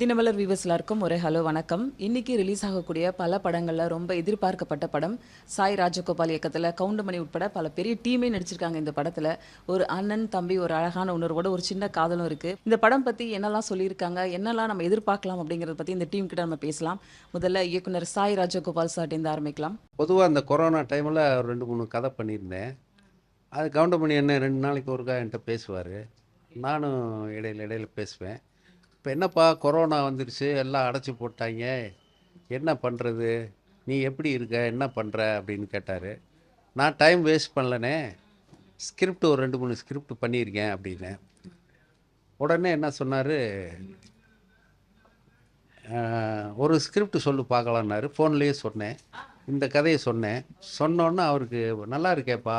Dinamalar viewers எல்லாருக்கும் ஒரு hello வணக்கம். இன்னைக்கு ரிலீஸ் ஆகக்கூடிய பல படங்களில் ரொம்ப எதிர்பார்க்கப்பட்ட படம் சாய் ராஜகோபால் இயக்கத்தில் கவுண்டமணி உட்பட பல பெரிய டீமே நடிச்சிருக்காங்க இந்த படத்தில். ஒரு அண்ணன் தம்பி ஒரு அழகான உணர்வோட ஒரு சின்ன காதலும் இருக்குது இந்த படம் பற்றி என்னெல்லாம் சொல்லியிருக்காங்க என்னெல்லாம் நம்ம எதிர்பார்க்கலாம் அப்படிங்கிறத பற்றி இந்த டீம் கிட்ட நம்ம பேசலாம். முதல்ல இயக்குனர் சாய் ராஜகோபால் சார்ட்டேருந்து ஆரம்பிக்கலாம். பொதுவாக அந்த கொரோனா டைமில் ரெண்டு மூணு கதை பண்ணியிருந்தேன். அது கவுண்டமணி என்ன ரெண்டு நாளைக்கு ஒருக்கா என்கிட்ட பேசுவார். நானும் இடையில இடையில பேசுவேன். இப்போ என்னப்பா கொரோனா வந்துருச்சு? எல்லாம் அடைச்சி போட்டாங்க. என்ன பண்ணுறது நீ எப்படி இருக்க? என்ன பண்ணுற அப்படின்னு கேட்டார். நான் டைம் வேஸ்ட் பண்ணலனே. ஸ்கிரிப்ட் ஒரு ரெண்டு மூணு ஸ்கிரிப்ட் பண்ணியிருக்கேன் அப்படின்னு. உடனே என்ன சொன்னார்? ஒரு ஸ்கிரிப்ட் சொல்லு பார்க்கலான்னாரு. ஃபோன்லேயே சொன்னேன். இந்த கதையை சொன்னேன். சொன்னோன்னே அவருக்கு நல்லா இருக்கேப்பா.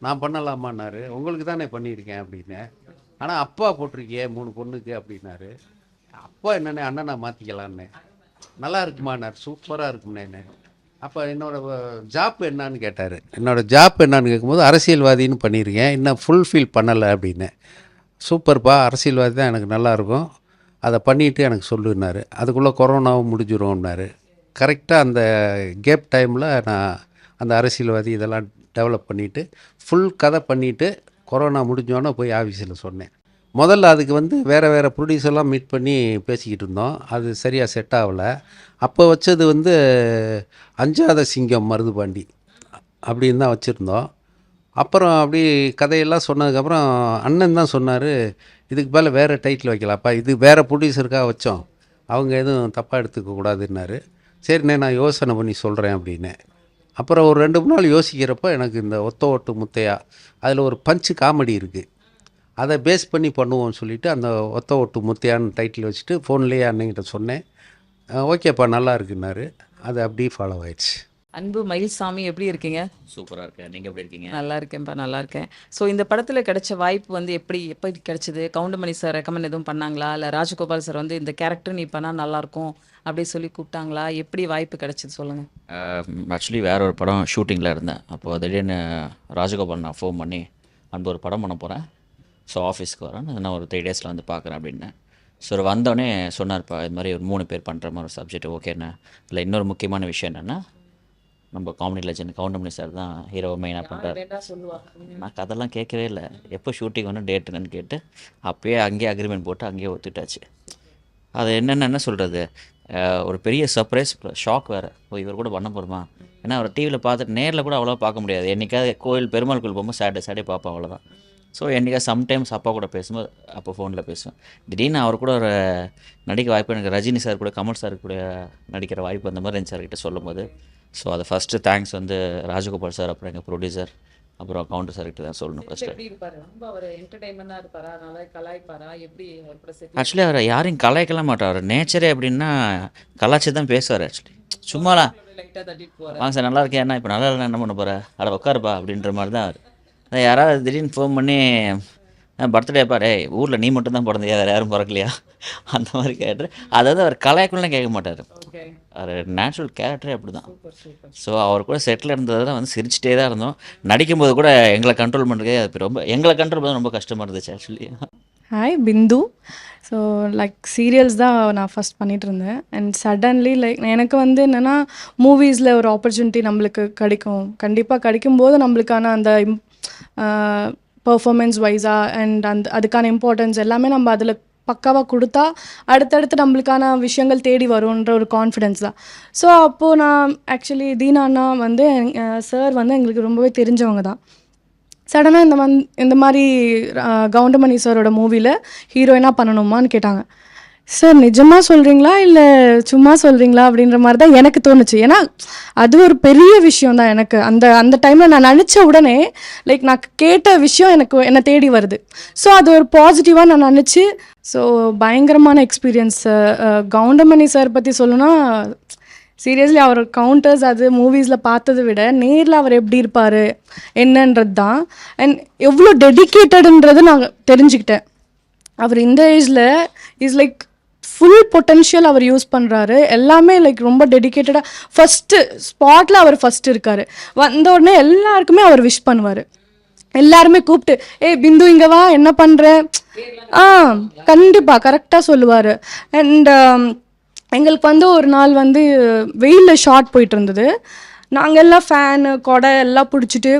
நான் பண்ணலாமான்னாரு. உங்களுக்கு தானே பண்ணியிருக்கேன் அப்படின்னு. ஆனால் அப்பா போட்டிருக்கியே மூணு பொண்ணுக்கு அப்படின்னாரு. அப்பா என்னண்ணே அண்ணனை மாற்றிக்கலான்னு நல்லா இருக்குமாண்ணா சூப்பராக இருக்கும்னே அப்போ என்னோட ஜாப் என்னன்னு கேட்டார். என்னோட ஜாப் என்னன்னு கேட்கும்போது அரசியல்வாதின்னு பண்ணியிருக்கேன் இன்னும் ஃபுல்ஃபில் பண்ணலை அப்படின்னு. சூப்பர்ப்பா அரசியல்வாதி தான் எனக்கு நல்லாயிருக்கும் அதை பண்ணிவிட்டு எனக்கு சொல்லுன்னாரு. அதுக்குள்ளே கொரோனாவும் முடிஞ்சிரும்னாரு. கரெக்டாக அந்த கேப் டைமில் நான் அந்த அரசியல்வாதி இதெல்லாம் டெவலப் பண்ணிவிட்டு ஃபுல் கதை பண்ணிவிட்டு கொரோனா முடிஞ்சோன்னே போய் ஆஃபீஸில் சொன்னேன். முதல்ல அதுக்கு வந்து வேறு வேறு ப்ரொடியூசர்லாம் மீட் பண்ணி பேசிக்கிட்டு இருந்தோம். அது சரியாக செட் ஆகலை. அப்போ வச்சது வந்து அஞ்சாத சிங்கம் மருதுபாண்டி அப்படின்னு தான் வச்சுருந்தோம். அப்புறம் அப்படி கதையெல்லாம் சொன்னதுக்கப்புறம் அண்ணன் தான் சொன்னார் இதுக்கு மேலே வேறு டைட்டில் வைக்கலாப்பா இது வேறு ப்ரொடியூசருக்காக வச்சோம். அவங்க எதுவும் தப்பாக எடுத்துக்க கூடாதுன்னாரு. சரிண்ணே நான் யோசனை பண்ணி சொல்கிறேன் அப்படின்னு. அப்புறம் ஒரு ரெண்டு மூணு நாள் யோசிக்கிறப்போ எனக்கு இந்த ஒத்த ஓட்டு முத்தையா அதில் ஒரு பஞ்சு காமெடி இருக்குது அதை பேஸ் பண்ணி பண்ணுவோம்னு சொல்லிட்டு அந்த ஒத்த ஓட்டு முத்தையான்னு டைட்டில் வச்சுட்டு ஃபோன்லேயே அண்ணங்கிட்ட சொன்னேன். ஓகேப்பா நல்லா இருக்குன்னாரு. அது அப்படியே ஃபாலோ ஆயிடுச்சு. அன்பு மயில்சாமி எப்படி இருக்கீங்க? சூப்பராக இருக்கேன். நீங்கள் எப்படி இருக்கீங்க? நல்லா இருக்கேன்ப்பா நல்லா இருக்கேன். ஸோ இந்த படத்துல கிடைச்ச வாய்ப்பு வந்து எப்படி எப்படி கிடைச்சது? கவுண்டமணி சார் ரெக்கமெண்ட் எதுவும் பண்ணாங்களா? இல்லை ராஜகோபால் சார் வந்து இந்த கேரக்டர் நீ பண்ணா நல்லா இருக்கும் அப்படி சொல்லி கூப்பிட்டாங்களா? எப்படி வாய்ப்பு கிடைச்சது சொல்லுங்க. ஆக்சுவலி வேற ஒரு படம் ஷூட்டிங்கில் இருந்தேன். அப்போது திடீர்னு ராஜகோபால் நான் ஃபோன் பண்ணி அந்த ஒரு படம் பண்ண போகிறேன் ஸோ ஆஃபீஸ்க்கு வரேன். நான் ஒரு த்ரீ டேஸில் வந்து பார்க்குறேன் அப்படின்னேன் ஸோ வந்தோடனே சொன்னார்ப்பா இது மாதிரி ஒரு மூணு பேர் பண்ணுற மாதிரி ஒரு சப்ஜெக்ட் ஓகேண்ணே இல்லை இன்னொரு முக்கியமான விஷயம் என்னென்னா நம்ம காமெடி லெஜண்ட் கவுண்டமணி சார் தான் ஹீரோ மெயினாக பண்ணுறாரு நான் கதெல்லாம் கேட்கவே இல்லை. எப்போ ஷூட்டிங் வந்து டேட் என்னன்னு கேட்டு அப்பயே அங்கேயே அக்ரிமெண்ட் போட்டு அங்கேயே ஒத்துட்டாச்சு அது என்னென்ன என்ன சொல்கிறது ஒரு பெரிய சர்ப்ரைஸ் ஷாக் வேறு. ஓ இவர் கூட பண்ண போகிறோமா ஏன்னா அவர் டிவியில் பார்த்துட்டு நேரில் கூட அவ்வளோவா பார்க்க முடியாது. என்றைக்காவது கோயில் பெருமாள் கோயில் போகும்போது சாட்டர்டே சாட்டர்டே பார்ப்பேன் அவ்வளோதான் ஸோ என்றைக்கா சம்டைம்ஸ் அப்பா கூட பேசும்போது அப்போ ஃபோனில் பேசுவேன். திடீர்னு அவர் கூட ஒரு நடிக்க வாய்ப்பு எனக்கு ரஜினி சார் கூட கமல் சார் கூட நடிக்கிற வாய்ப்பு அந்த மாதிரி சார் கிட்ட சொல்லும்போது. ஸோ அதை ஃபஸ்ட்டு தேங்க்ஸ் வந்து ராஜகோபால் சார் அப்புறம் எங்கள் ப்ரொடியூசர் அப்புறம் கவுண்டர் சார்கிட்ட தான் சொல்லணும் ஃபஸ்ட்டு எப்படி இருப்பாரு? ரொம்ப அவர் என்டர்டைன்மெண்டா இருப்பாரா? நல்லா கலாய்ப்பாரா? எப்படி ஆக்சுவலி அவர் யாரையும் கலாய்க்கலாம் மாட்டார். நேச்சரே எப்படின்னா கலாச்சி தான் பேசுவார் ஆக்சுவலி சும்மாலாம் வாங்க சார் நல்லா இருக்கேன். என்ன இப்போ நல்லா இல்லை என்ன பண்ண போகிற அட உட்காருப்பா அப்படின்ற மாதிரி தான் அவர். யாராவது திடீர்னு ஃபோன் பண்ணி பர்த்டே பாரு ஊரில் நீ மட்டும் தான் பிறந்தியா வேறு யாரும் பிறக்கலையா? அந்த மாதிரி கேட்டு அதாவது அவர் கலாய்க்குள்ளே கேட்க மாட்டார். அவர் நேச்சுரல் கேரக்டரே அப்படி தான் சூப்பர் சூப்பர் ஸோ அவர் கூட செட்டில் இருந்ததில் வந்து சிரிச்சிட்டே தான் இருந்தோம். நடிக்கும்போது கூட எங்களை கண்ட்ரோல் பண்ணுறதே அது ரொம்ப எங்களை கண்ட்ரோல் பண்ண ரொம்ப கஷ்டமாக இருந்துச்சு actually hi Bindu so like serials தான் நான் ஃபஸ்ட் பண்ணிட்டு இருந்தேன். அண்ட் சடன்லி லைக் எனக்கு வந்து என்னென்னா மூவிஸில் ஒரு ஆப்பர்ச்சுனிட்டி நம்மளுக்கு கிடைக்கும். கண்டிப்பாக கிடைக்கும்போது நம்மளுக்கான அந்த பர்ஃபார்மன்ஸ் வைஸாக அண்ட் அந்த அதுக்கான இம்பார்ட்டன்ஸ் எல்லாமே நம்ம அதில் பக்காவாக கொடுத்தா அடுத்தடுத்து நம்மளுக்கான விஷயங்கள் தேடி வரும்ன்ற ஒரு கான்ஃபிடென்ஸ் தான். ஸோ அப்போது நான் ஆக்சுவலி தீனா வந்து சார் வந்து எங்களுக்கு ரொம்பவே தெரிஞ்சவங்க தான். சடனாக இந்த மந் இந்த மாதிரி கவுண்டமணி சாரோட மூவியில் ஹீரோயினாக பண்ணணுமான்னு கேட்டாங்க. சார் நிஜமாக சொல்கிறீங்களா இல்லை சும்மா சொல்கிறீங்களா அப்படின்ற மாதிரி தான் எனக்கு தோணுச்சு. ஏன்னா அது ஒரு பெரிய விஷயம் தான் எனக்கு. அந்த அந்த டைமில் நான் நினச்ச உடனே லைக் நான் கேட்ட விஷயம் எனக்கு என்னை தேடி வருது. ஸோ அது ஒரு பாசிட்டிவாக நான் நினச்சி ஸோ பயங்கரமான எக்ஸ்பீரியன்ஸ் கவுண்டமணி சார் பற்றி சொல்லணும்னா சீரியஸ்லி அவர் கவுண்டர்ஸ் அது மூவிஸில் பார்த்ததை விட நேரில் அவர் எப்படி இருப்பார் என்னன்றது தான். அண்ட் எவ்வளோ டெடிக்கேட்டடுன்றது நான் தெரிஞ்சுக்கிட்டேன். அவர் இந்த ஏஜில் இஸ் லைக் ஃபுல் பொட்டென்ஷியல் அவர் யூஸ் பண்ணுறாரு எல்லாமே லைக் ரொம்ப டெடிக்கேட்டடாக ஃபஸ்ட்டு ஸ்பாட்டில் அவர் ஃபஸ்ட்டு இருக்கார். வந்த உடனே எல்லாருக்குமே அவர் விஷ் பண்ணுவார். எல்லாருமே கூப்பிட்டு ஏய் பிந்து இங்கே வா என்ன பண்ணுற ஆ கண்டிப்பாக கரெக்டாக சொல்லுவார். அண்ட் um, எங்களுக்கு வந்து ஒரு நாள் வந்து வெயிலில் ஷார்ட் போயிட்டு இருந்தது. நாங்கள் எல்லாம் ஃபேனு கொடை எல்லாம் பிடிச்சிட்டு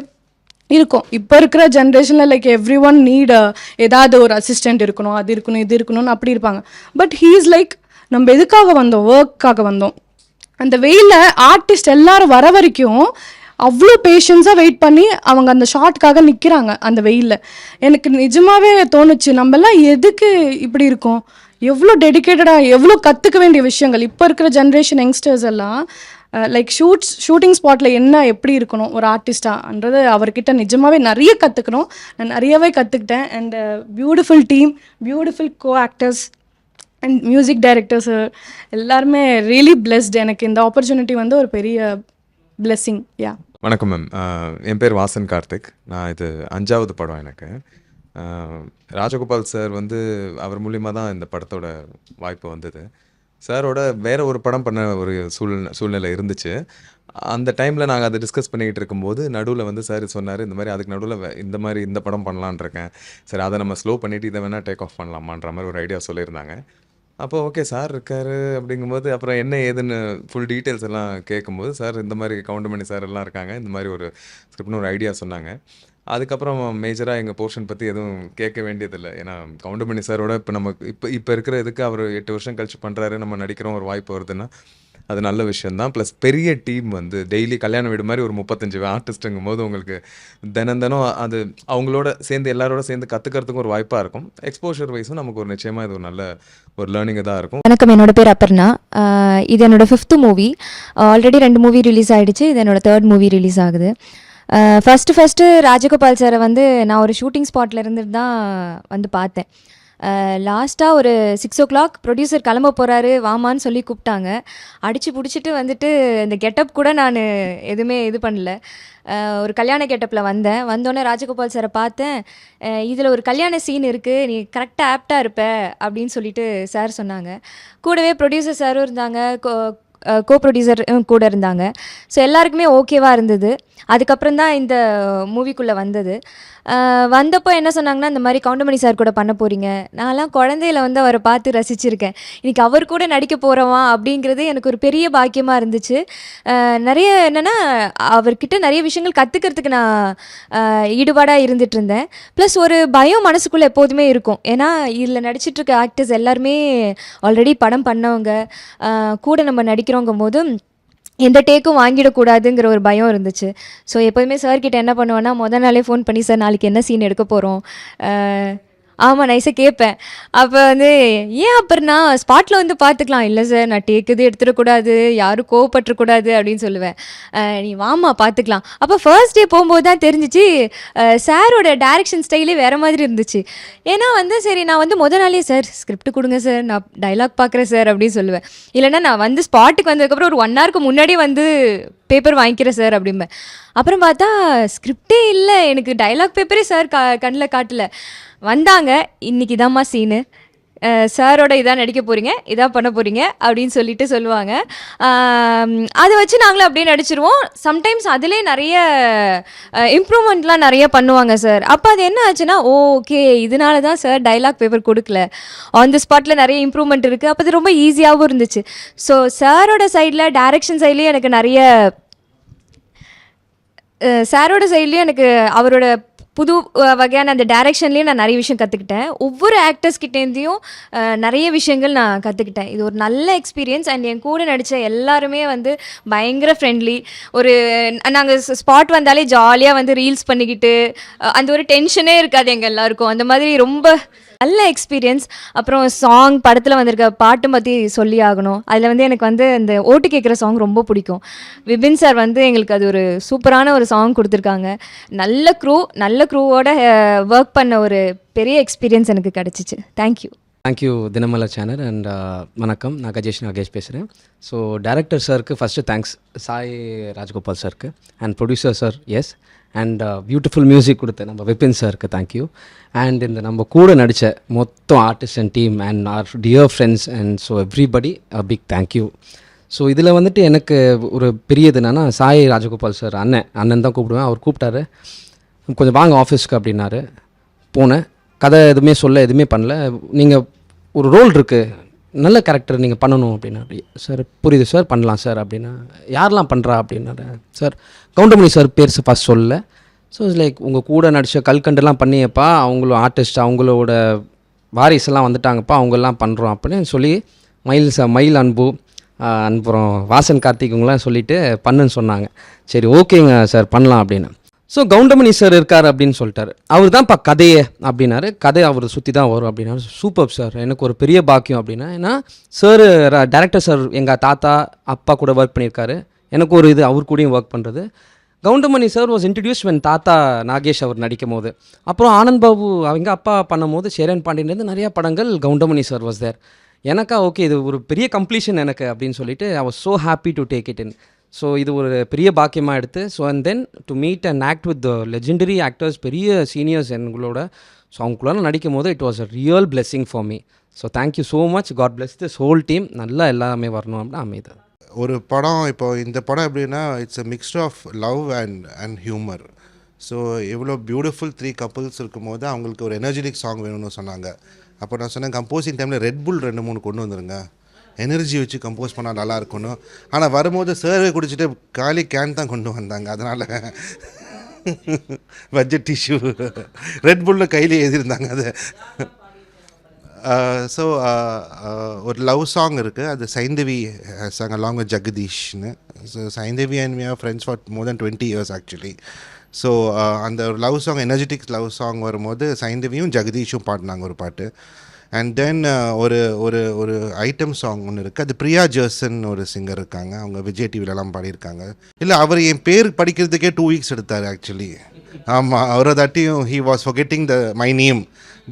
இருக்கோம். இப்போ இருக்கிற ஜென்ரேஷனில் லைக் எவ்ரி ஒன் நீட் ஏதாவது ஒரு அசிஸ்டண்ட் இருக்கணும் அது இருக்கணும் இது இருக்கணும்னு அப்படி இருப்பாங்க. பட் ஹீ இஸ் லைக் நம்ம எதுக்காக வந்தோம்? ஒர்க்காக வந்தோம். அந்த வெயிலில் ஆர்டிஸ்ட் எல்லாரும் வர வரைக்கும் அவ்வளோ பேஷன்ஸாக வெயிட் பண்ணி அவங்க அந்த ஷார்ட்காக நிற்கிறாங்க அந்த வெயிலில். எனக்கு நிஜமாகவே தோணுச்சு நம்மலாம் எதுக்கு இப்படி இருக்கோம்? எவ்வளோ டெடிக்கேட்டடாக எவ்வளோ கற்றுக்க வேண்டிய விஷயங்கள்? இப்போ இருக்கிற ஜென்ரேஷன் யங்ஸ்டர்ஸ் எல்லாம் லைக் ஷூட்ஸ் ஷூட்டிங் ஸ்பாட்டில் என்ன எப்படி இருக்கணும் ஒரு ஆர்டிஸ்டான்றது அவர்கிட்ட நிஜமாகவே நிறைய கற்றுக்கணும் நான் நிறையவே கற்றுக்கிட்டேன் and beautiful team beautiful co-actors and music directors எல்லாருமே ரியலி பிளெஸ்ட் எனக்கு இந்த ஆப்பர்ச்சுனிட்டி வந்து ஒரு பெரிய பிளெஸ்ஸிங் யா வணக்கம் மேம் என் பேர் வாசன் கார்த்திக். நான் இது அஞ்சாவது படம் எனக்கு. ராஜகோபால் சார் வந்து அவர் மூலியமாக தான் இந்த படத்தோட வாய்ப்பு வந்தது. சாரோட வேற ஒரு படம் பண்ண ஒரு சூழ்நிலை சூழ்நிலை இருந்துச்சு. அந்த டைமில் நாங்கள் அதை டிஸ்கஸ் பண்ணிக்கிட்டு இருக்கும்போது நடுவில் வந்து சார் சொன்னார் இந்த மாதிரி அதுக்கு நடுவில் இந்த மாதிரி இந்த படம் பண்ணலான்னு இருக்கேன். சரி அதை நம்ம ஸ்லோ பண்ணிவிட்டு இதை வேணால் டேக் ஆஃப் பண்ணலாமான்ற மாதிரி ஒரு ஐடியா சொல்லியிருந்தாங்க. அப்போ ஓகே சார் இருக்காரு அப்படிங்கும்போது அப்புறம் என்ன ஏதுன்னு ஃபுல் டீட்டெயில்ஸ் எல்லாம் கேட்கும்போது சார் இந்த மாதிரி கவுண்டமணி சார் எல்லாம் இருக்காங்க. இந்த மாதிரி ஒரு ஸ்கிரிப்ட்னு ஒரு ஐடியா சொன்னாங்க. அதுக்கப்புறம் மேஜராக எங்கள் போர்ஷன் பற்றி எதுவும் கேட்க வேண்டியதில்லை. ஏன்னா கவுண்டமணி சாரோட இப்போ நம்ம இப்போ இப்போ இருக்கிற இதுக்கு அவர் எட்டு வருஷம் கழிச்சு பண்ணுறாரு நம்ம நடிக்கிறோம் ஒரு வாய்ப்பு வருதுன்னா அது நல்ல விஷயந்தான் ப்ளஸ் பெரிய டீம் வந்து டெய்லி கல்யாண வீடு மாதிரி ஒரு முப்பத்தஞ்சு ஆர்டிஸ்ட்டுங்கும் போது உங்களுக்கு தினம் தினம் அது அவங்களோட சேர்ந்து எல்லாரோட சேர்ந்து கற்றுக்கிறதுக்கும் ஒரு வாய்ப்பாக இருக்கும். எக்ஸ்போஷர் வைஸும் நமக்கு ஒரு நிச்சயமாக இது ஒரு நல்ல ஒரு லேர்னிங்காக தான் இருக்கும். வணக்கம். என்னோட பேர் அப்பர்ணா இது என்னோட ஃபிஃப்த்து மூவி ஆல்ரெடி ரெண்டு மூவி ரிலீஸ் ஆகிடுச்சு இது என்னோட தேர்ட் மூவி ரிலீஸ் ஆகுது. ஃபஸ்ட்டு ஃபஸ்ட்டு ராஜகோபால் சாரை வந்து நான் ஒரு ஷூட்டிங் ஸ்பாட்டில் இருந்துட்டு தான் வந்து பார்த்தேன். லாஸ்ட்டாக ஒரு சிக்ஸ் ஓ கிளாக் ப்ரொடியூசர் கிளம்ப போகிறாரு வாமான்னு சொல்லி கூப்பிட்டாங்க. அடித்து பிடிச்சிட்டு வந்துட்டு இந்த கெட்டப் கூட நான் எதுவுமே இது பண்ணல. ஒரு கல்யாண கெட்டப்பில் வந்தேன். வந்தோடனே ராஜகோபால் சாரை பார்த்தேன். இதில் ஒரு கல்யாண சீன் இருக்குது நீ கரெக்டாக ஆப்டாக இருப்ப அப்படின்னு சொல்லிட்டு சார் சொன்னாங்க. கூடவே ப்ரொடியூசர் சாரும் இருந்தாங்க. கோ கோ ப்ரொடியூசர் கூட இருந்தாங்க. ஸோ எல்லாருக்குமே ஓகேவாக இருந்தது. அதுக்கப்புறம் தான் இந்த மூவிக்குள்ளே வந்தது. வந்தப்போ என்ன சொன்னாங்கன்னா இந்த மாதிரி கவுண்டமணி சார் கூட பண்ண போகிறீங்க நான்லாம் குழந்தையில வந்து அவரை பார்த்து ரசிச்சிருக்கேன். இன்னைக்கு அவர் கூட நடிக்க போகிறவா அப்படிங்கிறது எனக்கு ஒரு பெரிய பாக்கியமாக இருந்துச்சு. நிறைய என்னென்னா அவர்கிட்ட நிறைய விஷயங்கள் கற்றுக்கிறதுக்கு நான் ஈடுபாடாக இருந்துட்டு இருந்தேன் ப்ளஸ் ஒரு பயம் மனசுக்குள்ளே எப்போதுமே இருக்கும். ஏன்னா இதில் நடிச்சிட்டு இருக்க ஆக்டர்ஸ் எல்லாருமே ஆல்ரெடி படம் பண்ணவங்க. கூட நம்ம நடிக்கிறோங்கும் போது எந்த டேக்கும் வாங்கிடக்கூடாதுங்கிற ஒரு பயம் இருந்துச்சு. ஸோ எப்போதுமே சார்கிட்ட என்ன பண்ணுவேன்னா முதல் நாளே ஃபோன் பண்ணி சார் நாளைக்கு என்ன சீன் எடுக்க போகிறோம் ஆமாம் நைஸாக கேட்பேன் அப்போ வந்து ஏன் அப்புறம் நான் ஸ்பாட்டில் வந்து பார்த்துக்கலாம் இல்லை சார் நான் டேக் இது எடுத்துடக்கூடாது. யாரும் கோவப்பட்டுறக்கூடாது அப்படின்னு சொல்லுவேன். நீ வாமா பார்த்துக்கலாம் அப்போ ஃபர்ஸ்ட் டே போகும்போது தான் தெரிஞ்சிச்சு சாரோட டேரக்ஷன் ஸ்டைலே வேறு மாதிரி இருந்துச்சு. ஏன்னா வந்து சரி நான் வந்து முத நாளே சார் ஸ்கிரிப்ட் கொடுங்க சார் நான் டைலாக் பார்க்குறேன் சார் அப்படின்னு சொல்லுவேன். இல்லைன்னா நான் வந்து ஸ்பாட்டுக்கு வந்ததுக்கப்புறம் ஒரு ஒன் ஹவருக்கு முன்னாடியே வந்து பேப்பர் வாங்கிக்கிறேன் சார் அப்படிம்பேன். அப்புறம் பார்த்தா ஸ்கிரிப்டே இல்லை. எனக்கு டைலாக் பேப்பரே சார் கா கண்ணில் காட்டல. வந்தாங்க. இன்னைக்கு தாம்மா சீனு சாரோட இதான் நடிக்க போகிறீங்க இதான் பண்ண போகிறீங்க அப்படின்னு சொல்லிட்டு சொல்லுவாங்க. அதை வச்சு நாங்களும் அப்படியே நடிச்சிருவோம். சம்டைம்ஸ் அதிலே நிறைய இம்ப்ரூவ்மெண்ட்லாம் நிறைய பண்ணுவாங்க சார் அப்போ அது என்ன ஆச்சுன்னா ஓகே இதனால தான் சார் டைலாக் பேப்பர் கொடுக்கல. ஆன் தி ஸ்பாட்டில் நிறைய இம்ப்ரூவ்மெண்ட் இருக்குது அப்போ அது ரொம்ப ஈஸியாகவும் இருந்துச்சு. ஸோ சாரோட சைடில் டைரக்ஷன் சைட்லேயும் எனக்கு நிறைய சாரோட சைட்லேயும் எனக்கு அவரோட புது வகையான அந்த டைரக்ஷன்லேயும் நான் நிறைய விஷயம் கற்றுக்கிட்டேன் ஒவ்வொரு ஆக்டர்ஸ் கிட்டேருந்தையும் நிறைய விஷயங்கள் நான் கற்றுக்கிட்டேன் இது ஒரு நல்ல எக்ஸ்பீரியன்ஸ் அண்ட் என் கூட நடித்த எல்லாருமே வந்து பயங்கர ஃப்ரெண்ட்லி ஒரு நாங்கள் ஸ்பாட் வந்தாலே ஜாலியாக வந்து ரீல்ஸ் பண்ணிக்கிட்டு அந்த ஒரு டென்ஷனே இருக்காது எங்கள் எல்லாருக்கும். அந்த மாதிரி ரொம்ப நல்ல எக்ஸ்பீரியன்ஸ் அப்புறம் சாங் படத்தில் வந்திருக்க பாட்டும் பற்றி சொல்லி ஆகணும். அதில் வந்து எனக்கு வந்து அந்த ஓட்டு கேட்குற சாங் ரொம்ப பிடிக்கும். விபின் சார் வந்து எங்களுக்கு அது ஒரு சூப்பரான ஒரு சாங் கொடுத்துருக்காங்க. நல்ல க்ரூ நல்ல க்ரூவோட ஒர்க் பண்ண ஒரு பெரிய எக்ஸ்பீரியன்ஸ் எனக்கு கிடச்சிச்சு. Thank you thank you Dinamalar channel and வணக்கம். நான் கஜேஷ் நாகேஷ் பேசுகிறேன் ஸோ டேரக்டர் சாருக்கு ஃபஸ்ட்டு தேங்க்ஸ் சாய் ராஜகோபால் சாருக்கு and producer sir yes and beautiful music கொடுத்த நம்ம விபின் சாருக்கு தேங்க்யூ அண்ட் இந்த நம்ம கூட நடித்த மொத்தம் artist and team and are dear friends and so everybody a big thank you so இதில் வந்துட்டு எனக்கு ஒரு பெரியது என்னென்னா சாய் ராஜகோபால் சார் அண்ணன் அண்ணன் தான் கூப்பிடுவேன். அவர் கூப்பிட்டாரு. கொஞ்சம் வாங்க ஆஃபீஸ்க்கு அப்படின்னாரு. போனேன். கதை எதுவுமே சொல்ல எதுவுமே பண்ணல. நீங்கள் ஒரு ரோல் இருக்குது நல்ல கேரக்டர் நீங்கள் பண்ணணும் அப்படின்னா சார் புரியுது சார் பண்ணலாம் சார் அப்படின்னா யாரெல்லாம் பண்ணுறா அப்படின்னாரு? சார் கவுண்டமணி சார் பேர் ஃபஸ்ட் சொல்ல ஸோ லைக் உங்கள் கூட நடித்த கல்கண்டெல்லாம் பண்ணியப்பா அவங்களும் ஆர்டிஸ்ட் அவங்களோட வாரிசெல்லாம் வந்துட்டாங்கப்பா அவங்கெல்லாம் பண்ணுறோம் அப்படின்னு சொல்லி மயில் ச மயில் அன்பு ஆஹ் அப்புறம் வாசன் கார்த்திக் இவங்களாம் பண்ணுன்னு சொன்னாங்க. சரி ஓகேங்க சார் பண்ணலாம் அப்படின்னு. ஸோ கவுண்டமணி சார் இருக்கார் அப்படின்னு சொல்லிட்டாரு. அவர் தான்ப்பா கதையே அப்படின்னாரு. கதை அவர் சுற்றி தான் வரும் அப்படின்னாரு. சூப்பர் சார் எனக்கு ஒரு பெரிய பாக்கியம் அப்படின்னா ஏன்னா சார் டேரக்டர் சார் எங்கள் தாத்தா அப்பா கூட ஒர்க் பண்ணியிருக்காரு. எனக்கு ஒரு இது அவர் கூடயும் ஒர்க் பண்ணுறது Goundamani sir was introduce when தாத்தா நாகேஷ் அவர் நடிக்கும் போது அப்புறம் ஆனந்த் பாபு அவங்க அப்பா பண்ணும்போது சேரன் பாண்டியன்லேருந்து நிறையா படங்கள் கவுண்டமணி சார் வாஸ் தேர் எனக்கா ஓகே இது ஒரு பெரிய கம்ப்ளீஷன் எனக்கு அப்படின்னு சொல்லிட்டு I was so happy to take it in so இது ஒரு பெரிய பாக்கியமாக எடுத்து so and then to meet and act with legendary actors பெரிய சீனியர்ஸ் எங்களோட ஸோ அவங்களுக்குள்ள நடிக்கும் போது it was a real blessing for me so thank you so much God bless this whole team நல்லா எல்லாமே வரணும் அப்படின்னு அமைது. ஒரு படம் இப்போ இந்த படம் எப்படின்னா it's a mixed of love and and humour so எவ்வளோ பியூட்டிஃபுல் த்ரீ கப்புள்ஸ் இருக்கும்போது அவங்களுக்கு ஒரு எனர்ஜெட்டிக் சாங் வேணும்னு சொன்னாங்க. அப்போ நான் சொன்னேன் கம்போசிங் டைமில் ரெட் புல் ரெண்டு மூணு கொண்டு வந்துருங்க. எனர்ஜி வச்சு கம்போஸ் பண்ணால் நல்லாயிருக்கணும் ஆனால் வரும்போது சர்வே குடிச்சிட்டு காலி கேன் தான் கொண்டு வந்தாங்க. அதனால் பட்ஜெட் டிஷ்யூ ரெட் புல்ல கையில் எழுதியிருந்தாங்க அது. ஸோ ஒரு லவ் சாங் இருக்குது அது Saindhavi song along with ஜெகதீஷ்னு so Saindhavi and we are friends for more than twenty years actually so அந்த ஒரு love song energetic love song வரும்போது சைந்தவியும் ஜெகதீஷும் பாடினாங்க ஒரு பாட்டு. அண்ட் தென் uh, ஒரு ஒரு ஒரு ஐட்டம் சாங் ஒன்று இருக்குது அது பிரியா ஜர்சன் ஒரு சிங்கர் இருக்காங்க. அவங்க விஜய் டிவிலலாம் பாடியிருக்காங்க. இல்லை அவர் என் பேர் படிக்கிறதுக்கே டூ வீக்ஸ் எடுத்தார் ஆக்சுவலி ஆமாம் அவரை தாட்டியும் he was forgetting the my name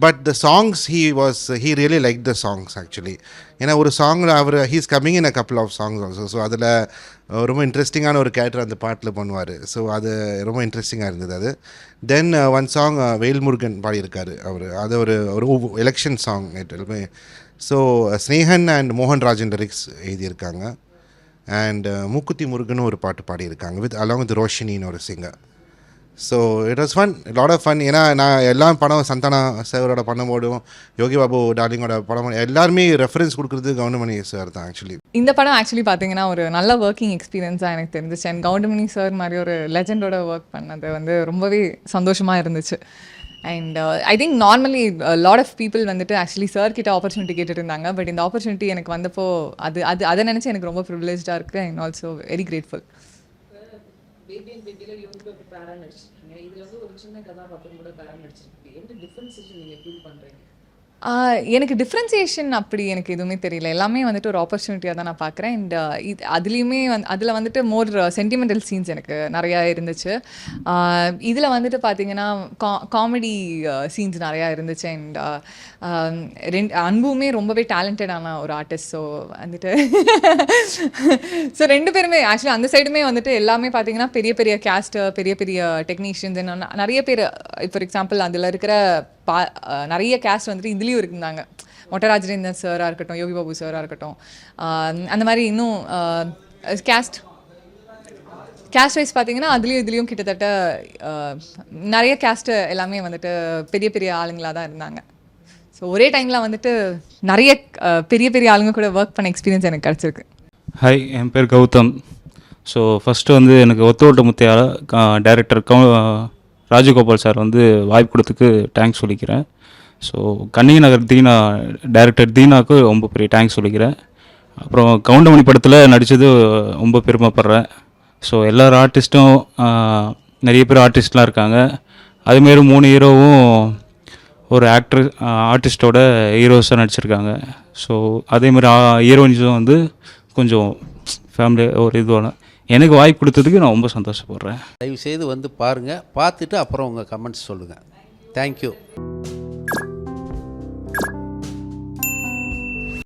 but the songs he was he really like the songs actually ஏன்னா ஒரு சாங்கில் அவர் he's coming in a couple of songs also so அதில் ரொம்ப இன்ட்ரெஸ்டிங்கான ஒரு கேரக்டர் அந்த பாட்டில் பண்ணுவார். ஸோ அது ரொம்ப இன்ட்ரெஸ்டிங்காக இருந்தது அது. தென் ஒன் சாங் வேல்முருகன் பாடியிருக்காரு அவர். அது ஒரு ஒரு எலெக்ஷன் சாங் எல்லாமே. ஸோ ஸ்னேகன் அண்ட் மோகன் ராஜன் லிரிக்ஸ் எழுதியிருக்காங்க. அண்ட் uh, மூக்குத்தி முருகனும் ஒரு பாட்டு பாடியிருக்காங்க வித் அலாங் வித் ரோஷினின்னு ஒரு singer so it was fun lot of fun ஏன்னா நான் எல்லா படம் சந்தானா சாரோட பண்ணும்போதும் யோகி பாபு டார்லிங்கோட படம் எல்லாருமே ரெஃபரன்ஸ் கொடுக்குறது கவுண்டமணி சார் தான் ஆக்சுவலி இந்த படம் ஆக்சுவலி பார்த்தீங்கன்னா ஒரு நல்ல ஒர்க்கிங் எக்ஸ்பீரியன்ஸாக எனக்கு தெரிஞ்சிச்சு. அண்ட் கவுண்டமணி சார் மாதிரி ஒரு லெஜெண்டோட ஒர்க் பண்ணது வந்து ரொம்பவே சந்தோஷமாக இருந்துச்சு. And I think normally lot of people வந்துட்டு ஆக்சுவலி சார் கிட்ட ஆப்பர்ச்சுனிட்டி கேட்டுட்டு இருந்தாங்க பட் இந்த ஆப்பர்ச்சுனிட்டி எனக்கு வந்தப்போ அது அது அதை நினச்சி எனக்கு ரொம்ப ப்ரிவிலேஜாக இருக்குது and also very grateful baby and பேபியில் இவங்க ஒரு பேரா நடிச்சிருக்கீங்க இதில் வந்து ஒரு சின்ன கதாபாத்திரம் கூட பேரா நடிச்சிருக்கீங்க எந்த டிஃபரன்சேஷன் நீங்கள் ஃபீல் பண்ணுறீங்க எனக்கு டிஃப்ரென்சியேஷன் அப்படி எனக்கு எதுவுமே தெரியல. எல்லாமே வந்துட்டு ஒரு ஆப்பர்ச்சுனிட்டியாக தான் நான் பார்க்குறேன் அண்ட் இது அதுலேயுமே வந்து அதில் வந்துட்டு மோர் சென்டிமெண்டல் சீன்ஸ் எனக்கு நிறையா இருந்துச்சு. இதில் வந்துட்டு பார்த்தீங்கன்னா கா காமெடி சீன்ஸ் நிறையா இருந்துச்சு. அண்ட் ரெண்டு அன்புமே ரொம்பவே டேலண்டடான ஒரு ஆர்டிஸ்ட் ஸோ வந்துட்டு ஸோ ரெண்டு பேருமே ஆக்சுவலி அந்த சைடுமே வந்துட்டு எல்லாமே பார்த்தீங்கன்னா பெரிய பெரிய கேஸ்ட்டு பெரிய பெரிய டெக்னீஷியன்ஸ் என்ன நிறைய பேர் ஃபார் எக்ஸாம்பிள் அதில் இருக்கிற பா நிறைய கேஸ்ட் வந்துட்டு இதுலேயும் இருந்தாங்க மொட்டராஜரேந்தன் சாராக இருக்கட்டும் யோகி பாபு சாராக இருக்கட்டும். அந்த மாதிரி இன்னும் கேஸ்ட் கேஸ்ட் வைஸ் பார்த்தீங்கன்னா அதுலேயும் இதுலேயும் கிட்டத்தட்ட நிறைய கேஸ்ட்டு எல்லாமே வந்துட்டு பெரிய பெரிய ஆளுங்களாக தான் இருந்தாங்க. ஸோ ஒரே டைமில் வந்துட்டு நிறைய பெரிய பெரிய ஆளுங்க கூட ஒர்க் பண்ண எக்ஸ்பீரியன்ஸ் எனக்கு கிடச்சிருக்கு. ஹாய் என் பேர் கௌதம். ஸோ ஃபஸ்ட்டு வந்து எனக்கு ஒத்துவட்ட முத்தையால் டேரக்டர் கௌ ராஜகோபால் சார் வந்து வாய்ப்பு கொடுத்துக்கு தேங்க்ஸ் சொல்லிக்கிறேன். ஸோ கன்னிகை நகர் தீனா டைரக்டர் தீனாவுக்கு ரொம்ப பெரிய தேங்க்ஸ் சொல்லிக்கிறேன். அப்புறம் கவுண்டமணி படத்தில் நடித்தது ரொம்ப பெருமைப்படுறேன். ஸோ எல்லார் ஆர்டிஸ்ட்டும் நிறைய பேர் ஆர்டிஸ்ட்லாம் இருக்காங்க. அதுமாரி மூணு ஹீரோவும் ஒரு ஆக்டர் ஆர்டிஸ்டோட ஹீரோஸாக நடிச்சிருக்காங்க. ஸோ அதேமாதிரி ஹீரோயின்ஸும் வந்து கொஞ்சம் ஃபேமிலி ஒரு இதுவான எனக்கு வாய்ப்பு கொடுத்ததுக்கு நான் ரொம்ப சந்தோஷப்படுறேன். தயவு செய்து வந்து பாருங்கள் பார்த்துட்டு அப்புறம் உங்கள் கமெண்ட்ஸ் சொல்லுங்கள் தேங்க்யூ